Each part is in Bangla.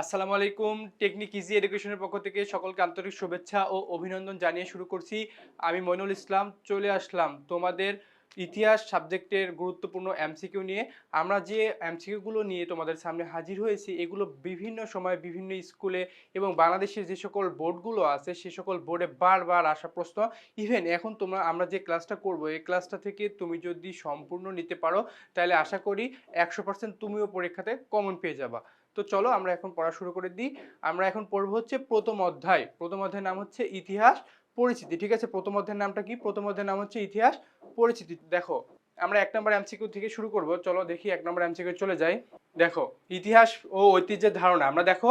আসসালামু আলাইকুম টেকনিক ইজি এডুকেশনের পক্ষ থেকে সকলকে আন্তরিক শুভেচ্ছা ও অভিনন্দন জানিয়ে শুরু করছি। আমি মইনুল ইসলাম, চলে আসলাম তোমাদের ইতিহাস সাবজেক্টের গুরুত্বপূর্ণ এমসিকিউ নিয়ে। আমরা যে এমসিকিউগুলো নিয়ে তোমাদের সামনে হাজির হয়েছি, এগুলো বিভিন্ন সময় বিভিন্ন স্কুলে এবং বাংলাদেশের যে সকল বোর্ডগুলো আছে, সে সকল বোর্ডে বারবার আসা প্রশ্ন। ইভেন এখন তোমরা, আমরা যে ক্লাসটা করব, এই ক্লাসটা থেকে তুমি যদি সম্পূর্ণ নিতে পারো, তাহলে আশা করি একশো পার্সেন্ট তুমিও পরীক্ষাতে কমন পেয়ে যাবা। তো চলো আমরা এখন পড়া শুরু করে দিই। আমরা এখন পড়ব হচ্ছে প্রথম অধ্যায়। প্রথম অধ্যায়ের নাম হচ্ছে ইতিহাস, পরিচিতি। ঠিক আছে? প্রথম অধ্যায়ের নামটা কি? প্রথম অধ্যায়ের নাম হচ্ছে ইতিহাস, পরিচিতি। দেখো, আমরা এক নম্বর এমসিকিউ থেকে শুরু করব। চলো দেখি এক নম্বর এমসিকিউ চলে যাই। দেখো, ইতিহাস ও ঐতিহ্যের ধারণা। আমরা দেখো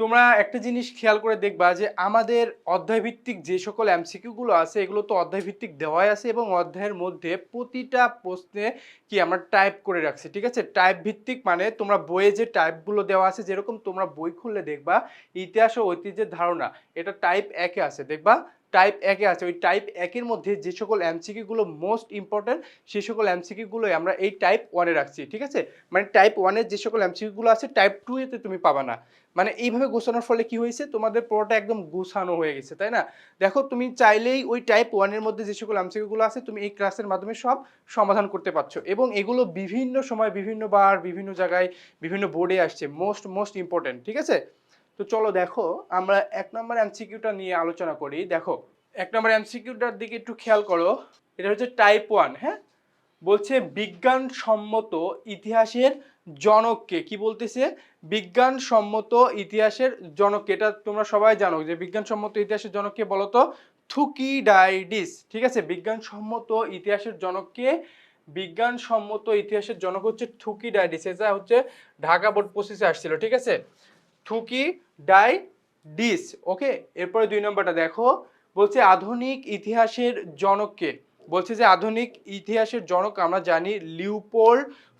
তোমরা একটা জিনিস খেয়াল করে দেখবা যে আমাদের অধ্যায়ভিত্তিক যে সকল এমসিকিউ গুলো আছে, এগুলো তো অধ্যায়ভিত্তিক দেওয়াই আছে এবং অধ্যায়ের মধ্যে প্রতিটা প্রশ্নে কি আমরা টাইপ করে রাখছি, ঠিক আছে? টাইপ ভিত্তিক মানে তোমরা বইয়ে যে টাইপগুলো দেওয়া আছে, যেরকম তোমরা বই খুললে দেখবা, ইতিহাস ও ঐতিহ্যের ধারণা, এটা টাইপ একে আছে, দেখবা? টাইপ একে আছে, ওই টাইপ একের মধ্যে যে সকল এমসিকিউ গুলো মোস্ট ইম্পর্টেন্ট সেই সকল এমসিকিউ গুলোই আমরা এই টাইপ ওয়ানে রাখছি, ঠিক আছে? মানে টাইপ ওয়ানের যে সকল এমসিকিউ গুলো আছে টাইপ টু এতে তুমি পাবা না। মানে এইভাবে গোছানোর ফলে কি হয়েছে? তোমাদের পুরোটা একদম গুছানো হয়ে গেছে, তাই না? দেখো, তুমি চাইলেই ওই টাইপ ওয়ানের মধ্যে যে সকল এমসিকিউ গুলো আছে, তুমি এই ক্লাসের মাধ্যমে সব সমাধান করতে পারছ। এবং এগুলো বিভিন্ন সময় বিভিন্ন বার, বিভিন্ন জায়গায়, বিভিন্ন বোর্ডে আসছে মোস্ট মোস্ট ইম্পর্টেন্ট ঠিক আছে? তো চলো দেখো, আমরা এক নম্বর এমসিকিউটা নিয়ে আলোচনা করি। দেখো, এক নম্বর এমসিকিউটার দিকে একটু খেয়াল করো। এটা হচ্ছে টাইপ ওয়ান হ্যাঁ? বলছে বিজ্ঞানসম্মত ইতিহাসের জনককে। কি বলতেছে? বিজ্ঞানসম্মত ইতিহাসের জনককে। এটা তোমরা সবাই জানো যে বিজ্ঞানসম্মত ইতিহাসের জনককে বলতো থুকিডাইডিস ঠিক আছে? বিজ্ঞানসম্মত ইতিহাসের জনককে, বিজ্ঞানসম্মত ইতিহাসের জনক হচ্ছে থুকি থুকিডাইডিস এটা হচ্ছে ঢাকা বোর্ড প্রসেসে আসছিল, ঠিক আছে? থুকি ডাই, ডিস, ওকে? এরপরে দুই নম্বরটা দেখো। বলছে আধুনিক ইতিহাসের জনককে। বলছে যে আধুনিক ইতিহাসের জনক আমরা জানি লিউপোল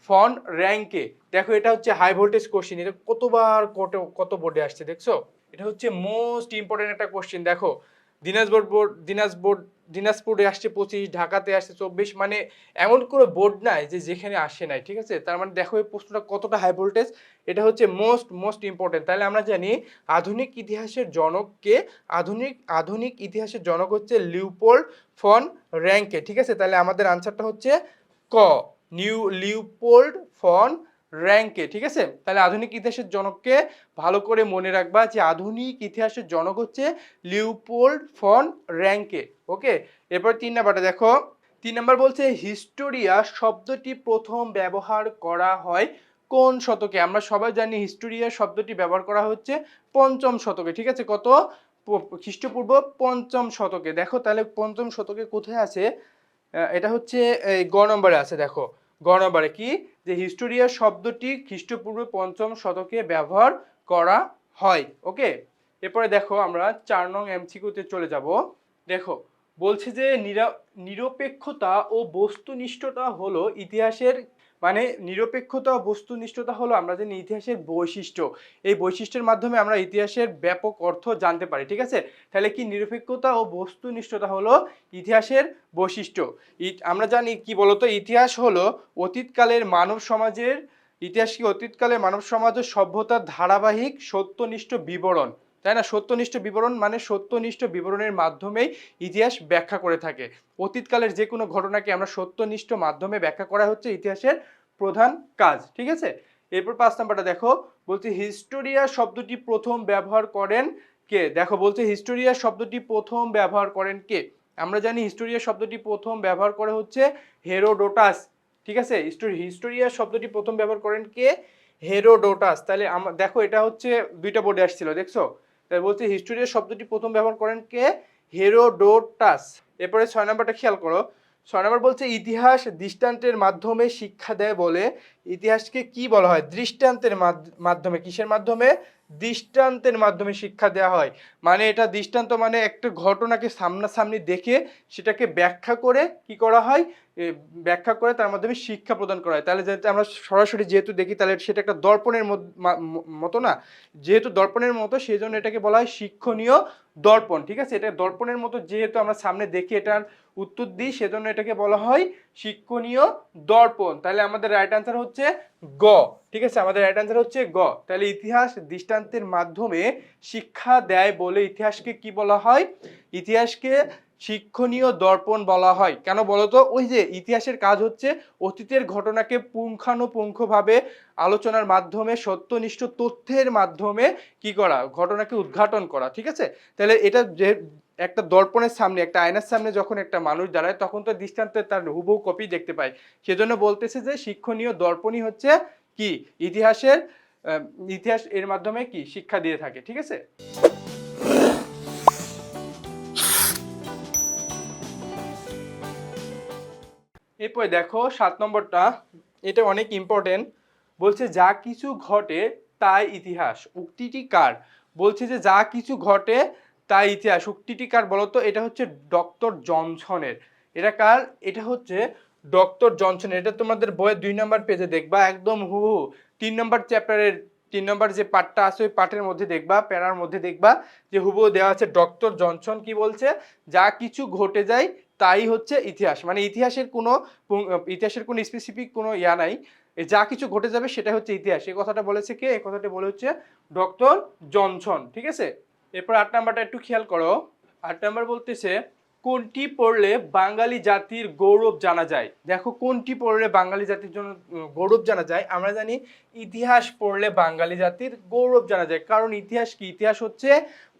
ফন র্যাঙ্কে। দেখো, এটা হচ্ছে হাই ভোল্টেজ কোশ্চেন এটা কতবার কত কত বোর্ডে আসছে, দেখছ? এটা হচ্ছে মোস্ট ইম্পর্টেন্ট একটা কোশ্চেন দেখো, দিনাজপুর বোর্ড দিনাজপুর দিনাজপুরে আসছে পঁচিশ, ঢাকাতে আসছে চব্বিশ মানে এমন কোনো বোর্ড নাই যে যেখানে আসে নাই, ঠিক আছে? তার মানে দেখো এই প্রশ্নটা কতটা হাই ভোল্টেজ এটা হচ্ছে মোস্ট মোস্ট ইম্পর্টেন্ট তাহলে আমরা জানি আধুনিক ইতিহাসের জনককে, আধুনিক আধুনিক ইতিহাসের জনক হচ্ছে লিউপোল্ড ফন র্যাঙ্কে, ঠিক আছে? তাহলে আমাদের আনসারটা হচ্ছে ক, নিউ, লিউপোল্ড ফন র্যাঙ্কে ঠিক আছে? তাহলে আধুনিক ইতিহাসের জনককে ভালো করে মনে রাখবা যে আধুনিক ইতিহাসের জনক হচ্ছে লিউপোল্ড ফন র্যাঙ্কে ওকে এরপর তিন নাম্বারটা দেখো। তিন নাম্বার বলছে, হিস্টোরিয়া শব্দটি প্রথম ব্যবহার করা হয় কোন শতকে? আমরা সবাই জানি হিস্টোরিয়া শব্দটি ব্যবহার করা হচ্ছে পঞ্চম শতকে, ঠিক আছে? কত? খ্রিস্টপূর্ব পঞ্চম শতকে। দেখো তাহলে পঞ্চম শতকে কোথায় আছে? এটা হচ্ছে গ নম্বরে আছে, দেখো। গ নম্বরে কি? যে হিস্টোরিয়া শব্দটি খ্রিস্টপূর্ব পঞ্চম শতকে ব্যবহার করা হয়। ওকে এরপরে দেখো আমরা চার নং এমসিকিউতে চলে যাব। দেখো, বলছে যে নিরা- নিরপেক্ষতা ও বস্তুনিষ্ঠতা হলো ইতিহাসের মানে নিরপেক্ষতা ও বস্তুনিষ্ঠতা হলো আমরা জানি ইতিহাসের বৈশিষ্ট্য। এই বৈশিষ্ট্যের মাধ্যমে আমরা ইতিহাসের ব্যাপক অর্থ জানতে পারি, ঠিক আছে? তাহলে কি নিরপেক্ষতা ও বস্তুনিষ্ঠতা হলো ইতিহাসের বৈশিষ্ট্য? আমরা জানি কি বলতো? ইতিহাস হলো অতীতকালের মানব সমাজের ইতিহাস কি অতীতকালে মানব সমাজ ও সভ্যতার ধারাবাহিক সত্যনিষ্ঠ বিবরণ। তাই না? সত্যনিষ্ঠ বিবরণ মানে সত্যনিষ্ঠ বিবরণের মাধ্যমেই ইতিহাস ব্যাখ্যা করে থাকে। অতীতকালের যে কোনো ঘটনাকে আমরা সত্যনিষ্ঠ মাধ্যমে ব্যাখ্যা করা হচ্ছে ইতিহাসের প্রধান কাজ, ঠিক আছে? এরপর পাঁচ নাম্বারটা দেখো, বলছি হিস্টোরিয়া শব্দটি প্রথম ব্যবহার করেন কে? দেখো, বলছে হিস্টোরিয়া শব্দটি প্রথম ব্যবহার করেন কে? আমরা জানি হিস্টোরিয়া শব্দটি প্রথম ব্যবহার করে হচ্ছে হেরোডোটাস, ঠিক আছে? হিস্টোরি হিস্টোরিয়া শব্দটি প্রথম ব্যবহার করেন কে? হেরোডোটাস। তাহলে দেখো এটা হচ্ছে দুইটা বোর্ডে আসছিল, দেখছ? তাই বলছে হিস্টোরিয়া শব্দটি প্রথম ব্যবহার করেন কে? হেরোডোটাস। এরপরে ছয় নম্বরটা খেয়াল করো। ছয় নম্বর বলছে, ইতিহাস দৃষ্টান্তের মাধ্যমে শিক্ষা দেয় বলে। ইতিহাসকে কি বলা হয়? দৃষ্টান্তের মাধ্য- মাধ্যমে, কিসের মাধ্যমে? দৃষ্টান্তের মাধ্যমে শিক্ষা দেওয়া হয়। মানে এটা দৃষ্টান্ত মানে একটা ঘটনাকে সামনাসামনি দেখে সেটাকে ব্যাখ্যা করে কি করা হয়? ব্যাখ্যা করে তার মাধ্যমে শিক্ষা প্রদান করা হয়। তাহলে যাতে আমরা সরাসরি যেহেতু দেখি, তাহলে সেটা একটা দর্পণের মতো না? যেহেতু দর্পণের মতো সেই জন্য এটাকে বলা হয় শিক্ষণীয় দর্পণ, ঠিক আছে? এটা দর্পণের মতো যেহেতু আমরা সামনে দেখি, এটার উত্তর দিই, সেজন্য এটাকে বলা হয় শিক্ষণীয় দর্পণ। তাহলে আমাদের রাইট আনসার হচ্ছে গ, ঠিক আছে? আমাদের রাইট আনসার হচ্ছে গ। তাহলে ইতিহাস দৃষ্টান্তের মাধ্যমে শিক্ষা দেয় বলে ইতিহাসকে কি বলা হয়? ইতিহাসকে শিক্ষণীয় দর্পণ বলা হয়। কেন বলতো ওই যে ইতিহাসের কাজ হচ্ছে, অতীতের ঘটনাকে পুঙ্খানুপুঙ্খভাবে আলোচনার মাধ্যমে, সত্যনিষ্ঠ তথ্যের মাধ্যমে কি করা, ঘটনাকে উদ্ঘাটন করা, ঠিক আছে? তাহলে এটা যে একটা দর্পণের সামনে, একটা আয়নার সামনে যখন একটা মানুষ দাঁড়ায়, তখন তো দৃষ্টান্তে তার হুবহু কপি দেখতে পায়। সেজন্য বলতেছে যে শিক্ষণীয় দর্পণই হচ্ছে কি? ইতিহাসের ইতিহাস এর মাধ্যমে কি? শিক্ষা দিয়ে থাকে, ঠিক আছে? এরপরে দেখো সাত নম্বরটা, এটা অনেক ইম্পর্টেন্ট বলছে, যা কিছু ঘটে তাই ইতিহাস। উক্তিটি কার? বলছে যে, যা কিছু ঘটে তাই ইতিহাস। উক্তিটি কার বলতো? এটা হচ্ছে ডক্টর জনসনের। এটা কার? এটা হচ্ছে ডক্টর জনসনের। এটা তোমাদের বইয়ের দুই নম্বর পেজে দেখবা, একদম হুবহু তিন নম্বর চ্যাপ্টারের, তিন নম্বর যে পার্টটা আছে, ওই পার্টের মধ্যে দেখবা, প্যারার মধ্যে দেখবা, যে হুবহু দেওয়া আছে ডক্টর জনসন কি বলছে? যা কিছু ঘটে যায় তাই হচ্ছে ইতিহাস। মানে ইতিহাসের কোনো ইতিহাসের কোনো স্পেসিফিক কোনো ইয়া নাই। যা কিছু ঘটে যাবে সেটা হচ্ছে ইতিহাস। এই কথাটা বলেছে কে? এই কথাটা বলে হচ্ছে ডক্টর জনসন, ঠিক আছে? এরপর আট নাম্বারটা একটু খেয়াল করো। আট নাম্বার বলতেছে, কোনটি পড়লে বাঙালি জাতির গৌরব জানা যায়? দেখো কোনটি পড়লে বাঙালি জাতির জন্য গৌরব জানা যায়? আমরা জানি ইতিহাস পড়লে বাঙালি জাতির গৌরব জানা যায়। কারণ ইতিহাস কি? ইতিহাস হচ্ছে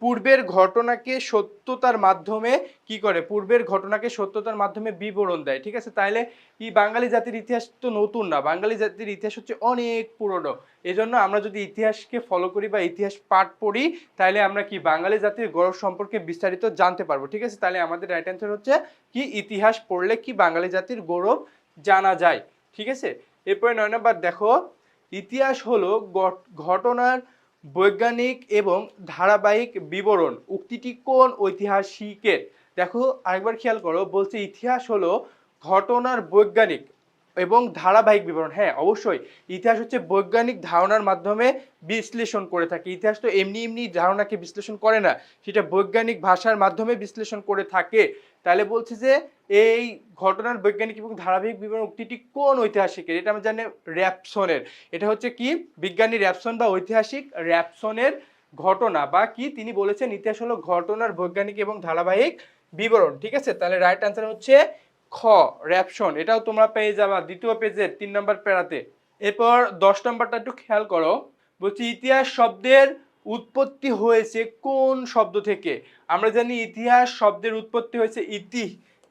পূর্বের ঘটনাকে সত্যতার মাধ্যমে কি করে? পূর্বের ঘটনাকে সত্যতার মাধ্যমে বিবরণ দেয়। ঠিক আছে? তাইলে এই বাঙালি জাতির ইতিহাস তো নতুন না। বাঙালি জাতির ইতিহাস হচ্ছে অনেক পুরনো। এজন্য আমরা যদি ইতিহাসকে ফলো করি বা ইতিহাস পাঠ পড়ি তাহলে আমরা কি বাঙালি জাতির গৌরব সম্পর্কে বিস্তারিত জানতে পারব। ঠিক আছে? তাহলে আমাদের রাইট অ্যান্সার হচ্ছে কি ইতিহাস পড়লে কি বাঙালি জাতির গৌরব জানা যায়? ঠিক আছে? এরপরে নয় নম্বর দেখো, ইতিহাস হলো ঘটনার বৈজ্ঞানিক এবং ধারাবাহিক বিবরণ। উক্তিটি কোন ঐতিহাসিকের? দেখো, আরেকবার খেয়াল করো, বলছে ইতিহাস হলো ঘটনার বৈজ্ঞানিক এবং ধারাবাহিক বিবরণ। হ্যাঁ অবশ্যই। ইতিহাস হচ্ছে বৈজ্ঞানিক ধারণার মাধ্যমে বিশ্লেষণ করে থাকে। ইতিহাস তো এমনি এমনি ধারণাকে বিশ্লেষণ করে না, সেটা বৈজ্ঞানিক ভাষার মাধ্যমে বিশ্লেষণ করে থাকে। তাহলে বলছে যে এই ঘটনার বৈজ্ঞানিক এবং ধারাবাহিক বিবরণ উক্তিটি কোন ঐতিহাসিকের? এটা আমরা জানি র্যাপসনের। এটা হচ্ছে কি? বিজ্ঞানী র্যাপসন বা ঐতিহাসিক র্যাপসনের ঘটনা বা কি তিনি বলেছেন ইতিহাস হলো ঘটনার বৈজ্ঞানিক এবং ধারাবাহিক বিবরণ। ঠিক আছে? তাহলে রাইট অ্যান্সার হচ্ছে খ, র্যাপসন। এটাও তোমরা পেয়ে যাবা দ্বিতীয় পেজের তিন নম্বর প্যারাতে। এরপর দশ নম্বরটা একটু খেয়াল করো। বলছি, ইতিহাস শব্দের উৎপত্তি হয়েছে কোন শব্দ থেকে? আমরা জানি ইতিহাস শব্দের উৎপত্তি হয়েছে ইতি।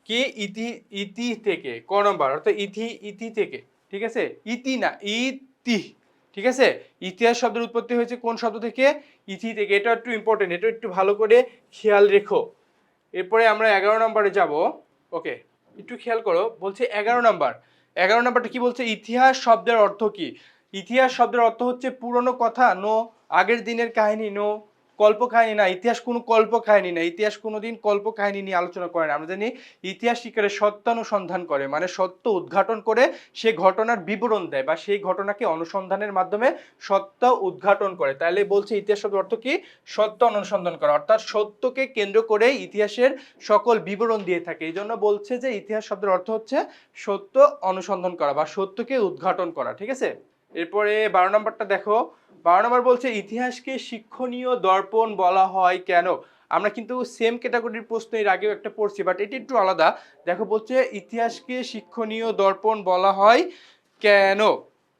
কি? ইতি ইতি থেকে, ক নম্বর? অর্থাৎ ইতি ইতি থেকে, ঠিক আছে? ইতি না, ইতি, ঠিক আছে? ইতিহাস শব্দের উৎপত্তি হয়েছে কোন শব্দ থেকে? ইতি থেকে। এটা একটু ইম্পর্টেন্ট এটা একটু ভালো করে খেয়াল রেখো। এরপরে আমরা এগারো নম্বরে যাব। ওকে, একটু খেয়াল করো। বলছে এগারো নম্বর। এগারো নম্বরটা কি বলছে? ইতিহাস শব্দের অর্থ কি? ইতিহাস শব্দের অর্থ হচ্ছে পুরনো কথা, নো, আগের দিনের কাহিনী, নো কল্প কাহিনী না, ইতিহাস কোনো কল্প কাহিনী না, ইতিহাস কোনোদিন কাহিনী নিয়ে আলোচনা করে না। আমরা জানি ইতিহাস শিকারে সত্যানুসন্ধান করে মানে সত্য উদ্ঘাটন করে সে ঘটনার বিবরণ দেয় বা সেই ঘটনাকে অনুসন্ধানের মাধ্যমে সত্য উদ্ঘাটন করে। তাহলে বলছে ইতিহাস শব্দের অর্থ কি? সত্য অনুসন্ধান করা। অর্থাৎ সত্যকে কেন্দ্র করে ইতিহাসের সকল বিবরণ দিয়ে থাকে। এই জন্য বলছে যে ইতিহাস শব্দের অর্থ হচ্ছে সত্য অনুসন্ধান করা বা সত্যকে উদ্ঘাটন করা, ঠিক আছে? এরপরে বারো নম্বরটা দেখো। বারো নম্বর বলছে, ইতিহাসকে শিক্ষণীয় দর্পণ বলা হয় কেন? আমরা কিন্তু সেম ক্যাটাগরির প্রশ্ন এর আগেও একটা পড়ছি বাট এটি একটু আলাদা। দেখো, বলছে, ইতিহাসকে শিক্ষণীয় দর্পণ বলা হয় কেন?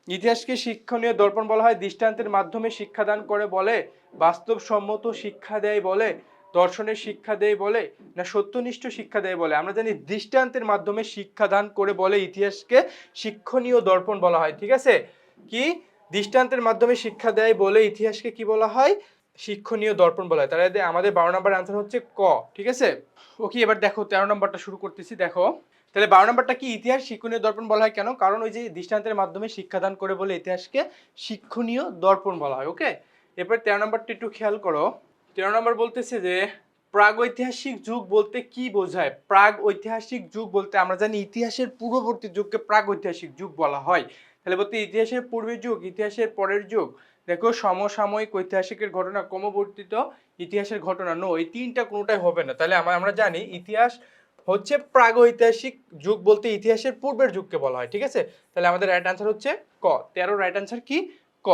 ইতিহাসকে শিক্ষণীয় দর্পণ বলা হয় দৃষ্টান্তের মাধ্যমে শিক্ষাদান করে বলে, বাস্তবসম্মত শিক্ষা দেয় বলে, দর্শনের শিক্ষা দেয় বলে, না সত্যনিষ্ঠ শিক্ষা দেয় বলে? আমরা জানি দৃষ্টান্তের মাধ্যমে শিক্ষাদান করে বলে ইতিহাসকে শিক্ষণীয় দর্পণ বলা হয়, ঠিক আছে? কি? দৃষ্টান্তের মাধ্যমে শিক্ষা দেয় বলে ইতিহাসকে কি বলা হয়? শিক্ষণীয় দর্পণ বলা হয়। তাহলে আমাদের বারো নম্বর আনসার হচ্ছে ক, ঠিক আছে? ওকে, এবার দেখো, তেরো নম্বরটা শুরু করতেছি, দেখো। তাহলে বারো নম্বরটা কি ইতিহাস? শিক্ষণীয় দর্পণ বলা হয় কেন? কারণ ওই যে দৃষ্টান্তের মাধ্যমে শিক্ষাদান করে বলে ইতিহাসকে শিক্ষণীয় দর্পণ বলা হয়, ওকে? এরপর তেরো নম্বরটা একটু খেয়াল করো। তেরো নম্বর বলতেছে যে, প্রাগ ঐতিহাসিক যুগ বলতে কি বোঝায়? প্রাগ ঐতিহাসিক যুগ বলতে আমরা জানি ইতিহাসের পূর্ববর্তী যুগকে প্রাগ ঐতিহাসিক যুগ বলা হয়। তাহলে বলতে ইতিহাসের পূর্বের যুগ, ইতিহাসের পরের যুগ, দেখো সমসাময়িক ঐতিহাসিকের ঘটনা ক্রমবর্তিত ইতিহাসের ঘটনা। নো এই তিনটা কোনোটাই হবে না। তাহলে আমরা জানি ইতিহাস হচ্ছে প্রাগৈতিহাসিক যুগ বলতে ইতিহাসের পূর্বের যুগকে বলা হয়, ঠিক আছে? তাহলে আমাদের রাইট আনসার হচ্ছে ক। তেরো রাইট আনসার কি? ক।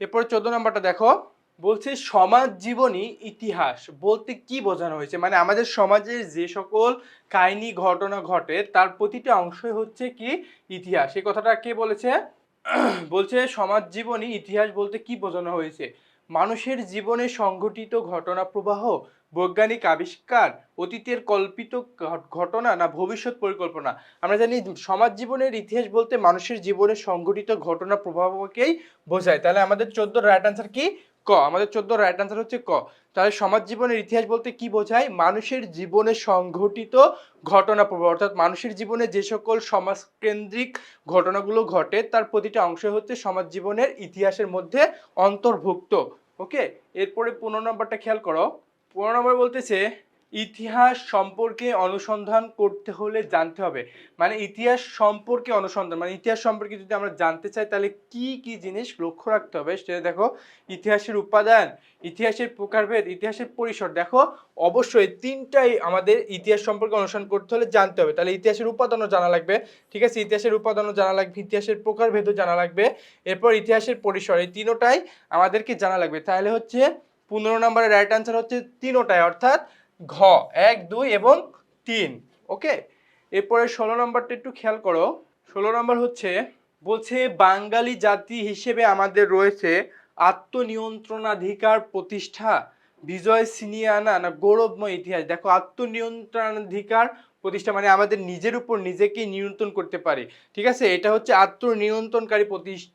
এরপরে চোদ্দ নম্বরটা দেখো। বলছে সমাজ জীবনী ইতিহাস বলতে কি বোঝানো হয়েছে? মানে আমাদের সমাজের যে সকল কাহিনী, ঘটনা ঘটে, তার প্রতিটা অংশই হচ্ছে কি ইতিহাস। এই কথাটা কে বলেছে? বলছে সমাজ জীবনী ইতিহাস বলতে কি বোঝানো হয়েছে? মানুষের জীবনে সংঘটিত ঘটনা প্রবাহ, বৈজ্ঞানিক আবিষ্কার, অতীতের কল্পিত ঘটনা না ভবিষ্যৎ পরিকল্পনা। আমরা জানি সমাজ জীবনের ইতিহাস বলতে মানুষের জীবনে সংঘটিত ঘটনা প্রবাহকেই বোঝায়। তাহলে আমাদের চোদ্দ রাইট আনসার কি? ক, আমাদের চোদ্দ রাইট আনসার হচ্ছে ক। তাহলে সমাজ জীবনের ইতিহাস বলতে কি বোঝায়? মানুষের জীবনে সংঘটিত ঘটনা প্রবাহ অর্থাৎ মানুষের জীবনে যে সকল সমাজকেন্দ্রিক ঘটনাগুলো ঘটে, তার প্রতিটা অংশ হচ্ছে সমাজ জীবনের ইতিহাসের মধ্যে অন্তর্ভুক্ত। ওকে এরপরে পনেরো নম্বরটা খেয়াল করো। পনেরো নম্বর বলতেছে ইতিহাস সম্পর্কে অনুসন্ধান করতে হলে জানতে হবে। মানে ইতিহাস সম্পর্কে অনুসন্ধান মানে ইতিহাস সম্পর্কে যদি আমরা জানতে চাই, তাহলে কি কি জিনিস লক্ষ্য রাখতে হবে? সেটা দেখো, ইতিহাসের উপাদান, ইতিহাসের প্রকারভেদ, ইতিহাসের পরিসর। দেখো, অবশ্যই তিনটাই আমাদের ইতিহাস সম্পর্কে অনুসরণ করতে হলে জানতে হবে। তাহলে ইতিহাসের উপাদানও জানা লাগবে, ঠিক আছে? ইতিহাসের উপাদানও জানা লাগবে, ইতিহাসের প্রকারভেদও জানা লাগবে। এরপর ইতিহাসের পরিসর, এই তিনোটাই আমাদেরকে জানা লাগবে। তাহলে হচ্ছে, পনেরো নম্বরের রাইট আনসার হচ্ছে তিনোটাই, অর্থাৎ ঘ, এক, দুই এবং তিন। ওকে এরপরে ষোলো নম্বরটা একটু খেয়াল করো। ষোলো নম্বর হচ্ছে, বলছে, বাঙালি জাতি হিসেবে আমাদের রয়েছে আত্মনিয়ন্ত্রণাধিকার প্রতিষ্ঠা, বিজয় ছিনিয়ে আনা, না, গৌরবময় ইতিহাস। দেখো, আত্মনিয়ন্ত্রণাধিকার প্রতিষ্ঠা মানে আমাদের নিজের উপর নিজেকেই নিয়ন্ত্রণ করতে পারি। ঠিক আছে? এটা হচ্ছে আত্মনিয়ন্ত্রণকারী প্রতিষ্ঠা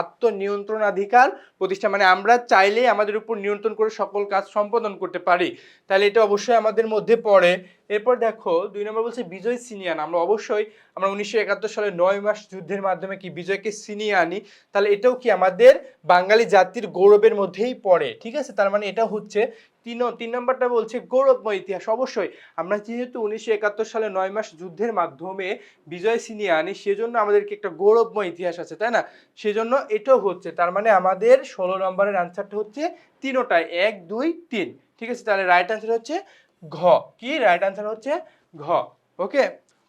আত্মনিয়ন্ত্রণাধিকার প্রতিষ্ঠা মানে আমরা চাইলেই আমাদের উপর নিয়ন্ত্রণ করে সকল কাজ সম্পাদন করতে পারি। তাহলে এটা অবশ্যই আমাদের মধ্যে পড়ে। এরপর দেখো, দুই নম্বর বলছে বিজয় সিনিয়ান আমরা অবশ্যই আমরা উনিশশো একাত্তর সালে নয় মাস যুদ্ধের মাধ্যমে কি বিজয়কে ছিনিয়ে আনি, তাহলে এটাও কি আমাদের বাঙালি জাতির গৌরবের মধ্যেই পড়ে। ঠিক আছে? তার মানে এটা হচ্ছে তিন তিন নম্বরটা বলছে গৌরবময় ইতিহাস। অবশ্যই আমরা যেহেতু উনিশশো একাত্তর সালে নয় মাস যুদ্ধের মাধ্যমে বিজয় ছিনিয়ে আনি, সেজন্য আমাদেরকে একটা গৌরবময় ইতিহাস আছে, তাই না? সেজন্য এটাও হচ্ছে, তার মানে আমাদের ষোলো নম্বরের আনসারটা হচ্ছে তিনোটায়, এক, দুই, তিন। ঠিক আছে? তাহলে রাইট আনসার হচ্ছে ঘ। কি? রাইট আনসার হচ্ছে ঘ। ওকে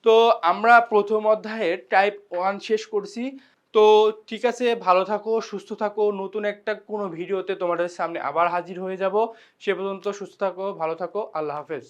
তো আমরা প্রথম অধ্যায়ের টাইপ ওয়ান শেষ করছি। তো ঠিক আছে, ভালো থাকো, সুস্থ থাকো। নতুন একটা কোনো ভিডিওতে তোমাদের সামনে আবার হাজির হয়ে যাব। সে পর্যন্ত সুস্থ থাকো, ভালো থাকো। আল্লাহ হাফেজ।